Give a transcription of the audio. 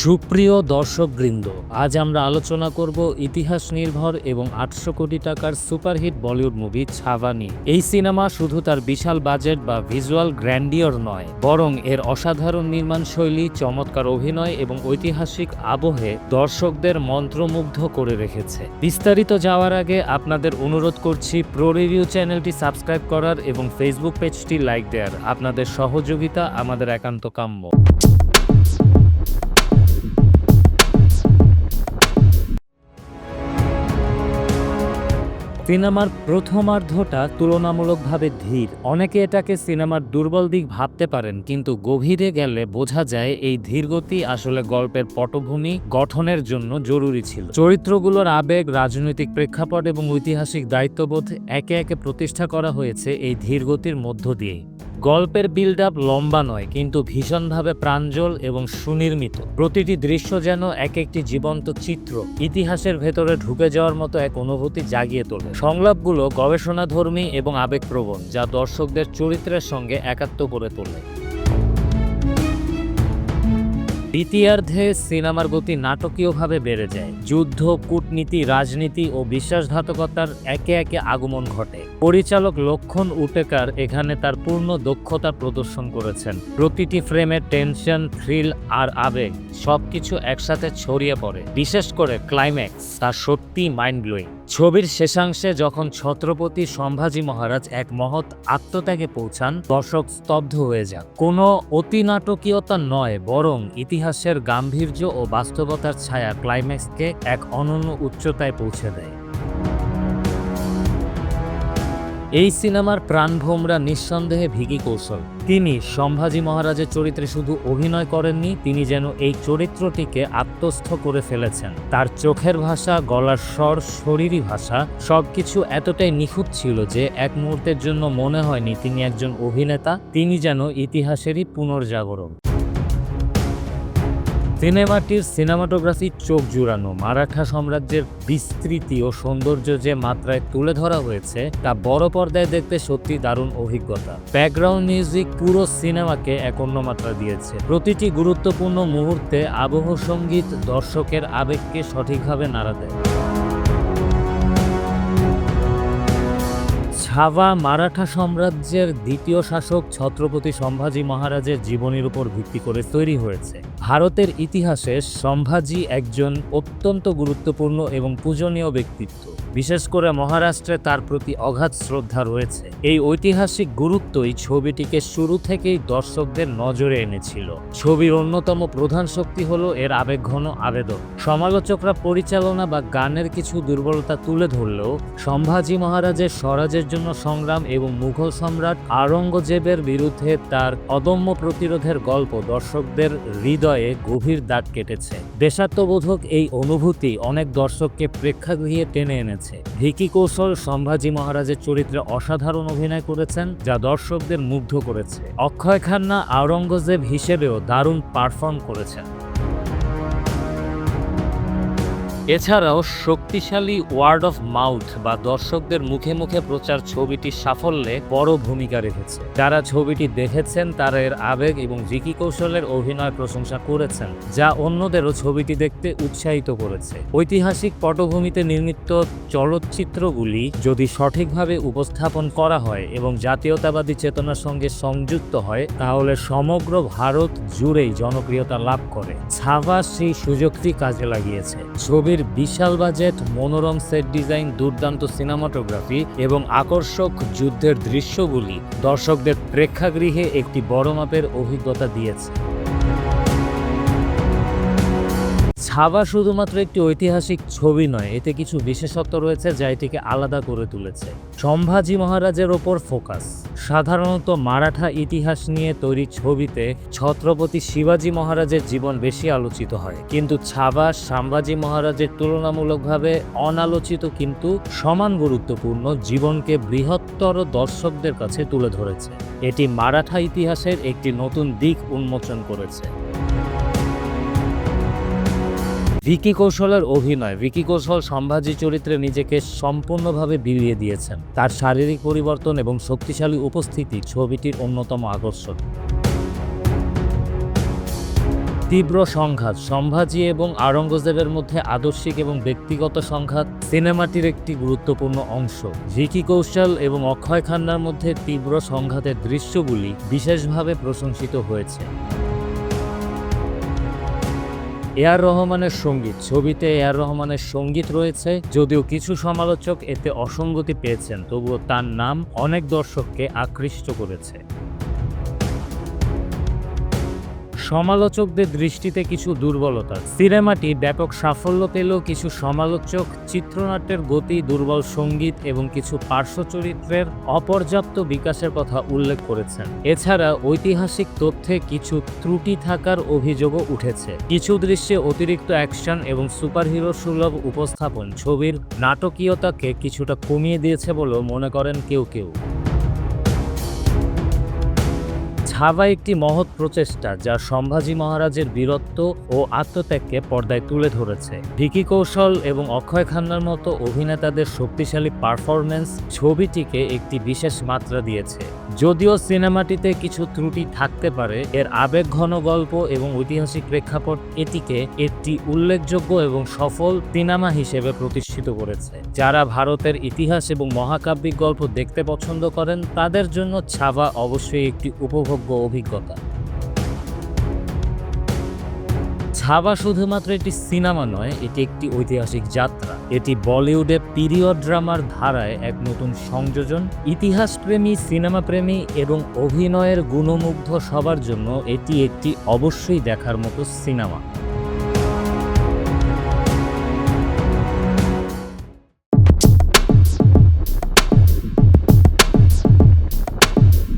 সুপ্রিয় দর্শকবৃন্দ, আজ আমরা আলোচনা করব ইতিহাস নির্ভর এবং আটশো কোটি টাকার সুপারহিট বলিউড মুভি ছাভা নিয়ে। এই সিনেমা শুধু তার বিশাল বাজেট বা ভিজুয়াল গ্র্যান্ডিয়র নয়, বরং এর অসাধারণ নির্মাণ শৈলী চমৎকার অভিনয় এবং ঐতিহাসিক আবহে দর্শকদের মন্ত্রমুগ্ধ করে রেখেছে। বিস্তারিত যাওয়ার আগে আপনাদের অনুরোধ করছি, প্রো রিভিউ চ্যানেলটি সাবস্ক্রাইব করার এবং ফেসবুক পেজটি লাইক দেওয়ার। আপনাদের সহযোগিতা আমাদের একান্ত কাম্য। সিনেমার প্রথমার্ধটা তুলনামূলকভাবে ধীর। অনেকে এটাকে সিনেমার দুর্বল দিক ভাবতে পারেন, কিন্তু গভীরে গেলে বোঝা যায় এই ধীরগতি আসলে গল্পের পটভূমি গঠনের জন্য জরুরি ছিল। চরিত্রগুলোর আবেগ, রাজনৈতিক প্রেক্ষাপট এবং ঐতিহাসিক দায়িত্ববোধ একে একে প্রতিষ্ঠা করা হয়েছে এই ধীরগতির মধ্য দিয়ে গল্পের বিল্ড আপ লম্বা নয়, কিন্তু ভীষণভাবে প্রাঞ্জল এবং সুনির্মিত। প্রতিটি দৃশ্য যেন এক একটি জীবন্ত চিত্র, ইতিহাসের ভেতরে ঢুকে যাওয়ার মতো এক অনুভূতি জাগিয়ে তোলে। সংলাপগুলো গবেষণাধর্মী এবং আবেগপ্রবণ, যা দর্শকদের চরিত্রের সঙ্গে একাত্ম করে তোলে। দ্বিতীয়ার্ধে সিনেমার গতি নাটকীয়ভাবে বেড়ে যায়। যুদ্ধ, কূটনীতি, রাজনীতি ও বিশ্বাসঘাতকতার একে একে আগমন ঘটে। পরিচালক লক্ষণ উটেকার এখানে তার পূর্ণ দক্ষতা প্রদর্শন করেছেন। প্রতিটি ফ্রেমে টেনশন, থ্রিল আর আবেগ সবকিছু একসাথে ছড়িয়ে পড়ে। বিশেষ করে ক্লাইম্যাক্স, তা সত্যি মাইন্ড ব্লোয়িং ছবির শেষাংশে যখন ছত্রপতি সম্ভাজি মহারাজ এক মহৎ আত্মত্যাগে পৌঁছান, দর্শক স্তব্ধ হয়ে যান। কোনো অতি নাটকীয়তা নয়, বরং ইতিহাসের গাম্ভীর্য ও বাস্তবতার ছায়া ক্লাইম্যাক্সকে এক অনন্য উচ্চতায় পৌঁছে দেয়। এই সিনেমার প্রাণভোমরা নিঃসন্দেহে ভিকি কৌশল। তিনি সম্ভাজি মহারাজের চরিত্রে শুধু অভিনয় করেননি, তিনি যেন এই চরিত্রটিকে আত্মস্থ করে ফেলেছেন। তার চোখের ভাষা, গলার স্বর, শরীরী ভাষা, সবকিছু এতটাই নিখুঁত ছিল যে এক মুহূর্তের জন্য মনে হয়নি তিনি একজন অভিনেতা, তিনি যেন ইতিহাসেরই পুনর্জাগরণ। সিনেমাটির সিনেমাটোগ্রাফি চোখ জুড়ানো, মারাঠা সাম্রাজ্যের বিস্তৃতি ও সৌন্দর্য যে মাত্রায় তুলে ধরা হয়েছে, তা বড় পর্দায় দেখতে সত্যি দারুণ অভিজ্ঞতা। ব্যাকগ্রাউন্ড মিউজিক পুরো সিনেমাকে এক অন্য মাত্রা দিয়েছে। প্রতিটি গুরুত্বপূর্ণ মুহূর্তে আবহ সংগীত দর্শকের আবেগকে সঠিকভাবে নাড়া দেয়। ছাভা মারাঠা সাম্রাজ্যের দ্বিতীয় শাসক ছত্রপতি সম্ভাজি মহারাজের জীবনীর উপর ভিত্তি করে তৈরি হয়েছে। ভারতের ইতিহাসে সম্ভাজি একজন অত্যন্ত গুরুত্বপূর্ণ এবং পূজনীয় ব্যক্তিত্ব। বিশেষ করে মহারাষ্ট্রে তার প্রতি অগাধ শ্রদ্ধা রয়েছে। এই ঐতিহাসিক গুরুত্বই ছবিটিকে শুরু থেকেই দর্শকদের নজরে এনেছিল। ছবির অন্যতম প্রধান শক্তি হলো এর আবেগঘন আবেদন। সমালোচকরা পরিচালনা বা গানের কিছু দুর্বলতা তুলে ধরলেও সম্ভাজি মহারাজের স্বরাজের জন্য সংগ্রাম এবং মুঘল সম্রাট আওরঙ্গজেবের বিরুদ্ধে তার অদম্য প্রতিরোধের গল্প দর্শকদের হৃদয়ে গভীর দাগ কেটেছে। দেশাত্মবোধক এই অনুভূতি অনেক দর্শককে প্রেক্ষাগৃহে টেনে এনেছে। ভিকি কৌশল সম্ভাজি মহারাজের চরিত্রে অসাধারণ অভিনয় করেছেন, যা দর্শকদের মুগ্ধ করেছে। অক্ষয় খান্না আওরঙ্গজেব হিসেবেও দারুণ পারফর্ম করেছেন। এছাড়াও শক্তিশালী ওয়ার্ড অফ মাউথ বা দর্শকদের মুখে মুখে প্রচার ছবিটির সাফল্যে বড় ভূমিকা রেখেছে। যারা ছবিটি দেখেছেন, তারা এর আবেগ এবং ভিকি কৌশলের অভিনয় প্রশংসা করেছেন, যা অন্যদেরও ছবিটি দেখতে উৎসাহিত করেছে। ঐতিহাসিক পটভূমিতে নির্মিত চলচ্চিত্রগুলি যদি সঠিকভাবে উপস্থাপন করা হয় এবং জাতীয়তাবাদী চেতনার সঙ্গে সংযুক্ত হয়, তাহলে সমগ্র ভারত জুড়েই জনপ্রিয়তা লাভ করে। ছাভা সেই সুযোগটি কাজে লাগিয়েছে। ছবির বিশাল বাজেট, মনোরম সেট ডিজাইন, দুর্দান্ত সিনেমাটোগ্রাফি এবং আকর্ষক যুদ্ধের দৃশ্যগুলি দর্শকদের প্রেক্ষাগৃহে একটি বড় মাপের অভিজ্ঞতা দিয়েছে। ছাবা শুধুমাত্র একটি ঐতিহাসিক ছবি নয়, এতে কিছু বিশেষত্ব রয়েছে যা এটিকে আলাদা করে তুলেছে। সম্ভাজি মহারাজের ওপর ফোকাস। সাধারণত মারাঠা ইতিহাস নিয়ে তৈরি ছবিতে ছত্রপতি শিবাজি মহারাজের জীবন বেশি আলোচিত হয়। কিন্তু ছাবা সাম্ভাজি মহারাজের তুলনামূলকভাবে অনালোচিত কিন্তু সমান গুরুত্বপূর্ণ জীবনকে বৃহত্তর দর্শকদের কাছে তুলে ধরেছে। এটি মারাঠা ইতিহাসের একটি নতুন দিক উন্মোচন করেছে। ভিকি কৌশলের অভিনয়। ভিকি কৌশল সম্ভাজি চরিত্রে নিজেকে সম্পূর্ণভাবে বিলিয়ে দিয়েছেন। তার শারীরিক পরিবর্তন এবং শক্তিশালী উপস্থিতি ছবিটির অন্যতম আকর্ষণ। তীব্র সংঘাত, সম্ভাজি এবং আওরঙ্গজেবের মধ্যে আদর্শিক এবং ব্যক্তিগত সংঘাত সিনেমাটির একটি গুরুত্বপূর্ণ অংশ। ভিকি কৌশল এবং অক্ষয় খান্নার মধ্যে তীব্র সংঘাতের দৃশ্যগুলি বিশেষভাবে প্রশংসিত হয়েছে। এআর রহমানের সংগীত। ছবিতে এআর রহমানের সংগীত রয়েছে, যদিও কিছু সমালোচক এতে অসঙ্গতি পেয়েছেন, তবুও তার নাম অনেক দর্শককে আকৃষ্ট করেছে। সমালোচকদের দৃষ্টিতে কিছু দুর্বলতা। সিনেমাটি ব্যাপক সাফল্য পেলেও কিছু সমালোচক চিত্রনাট্যের গতি, দুর্বল সংগীত এবং কিছু পার্শ্ব চরিত্রের অপর্যাপ্ত বিকাশের কথা উল্লেখ করেছেন। এছাড়া ঐতিহাসিক তথ্যে কিছু ত্রুটি থাকার অভিযোগও উঠেছে। কিছু দৃশ্যে অতিরিক্ত অ্যাকশন এবং সুপারহিরো সুলভ উপস্থাপন। ছবির নাটকীয়তাকে কিছুটা কমিয়ে দিয়েছে বলেও মনে করেন কেউ কেউ। ছাবা একটি মহৎ প্রচেষ্টা যা সম্ভাজি মহারাজের বীরত্ব ও আত্মত্যাগকে পর্দায় তুলে ধরেছে। ভিকি কৌশল এবং অক্ষয় খান্নার মতো অভিনেতাদের শক্তিশালী পারফরমেন্স ছবিটিকে একটি বিশেষ মাত্রা দিয়েছে। যদিও সিনেমাটিতে কিছু ত্রুটি থাকতে পারে, এর আবেগঘন গল্প এবং ঐতিহাসিক প্রেক্ষাপট এটিকে একটি উল্লেখযোগ্য এবং সফল সিনেমা হিসেবে প্রতিষ্ঠিত করেছে। যারা ভারতের ইতিহাস এবং মহাকাব্যিক গল্প দেখতে পছন্দ করেন, তাদের জন্য ছাবা অবশ্যই একটি উপভোগ্য অভিজ্ঞতা। ছাবা শুধুমাত্র একটি সিনেমা নয়, এটি একটি ঐতিহাসিক যাত্রা। এটি বলিউডে পিরিয়ড ড্রামার ধারায় এক নতুন সংযোজন, ইতিহাসপ্রেমী, সিনেমাপ্রেমী এবং অভিনয়ের গুণমুগ্ধ সবার জন্য এটি একটি অবশ্যই দেখার মতো সিনেমা।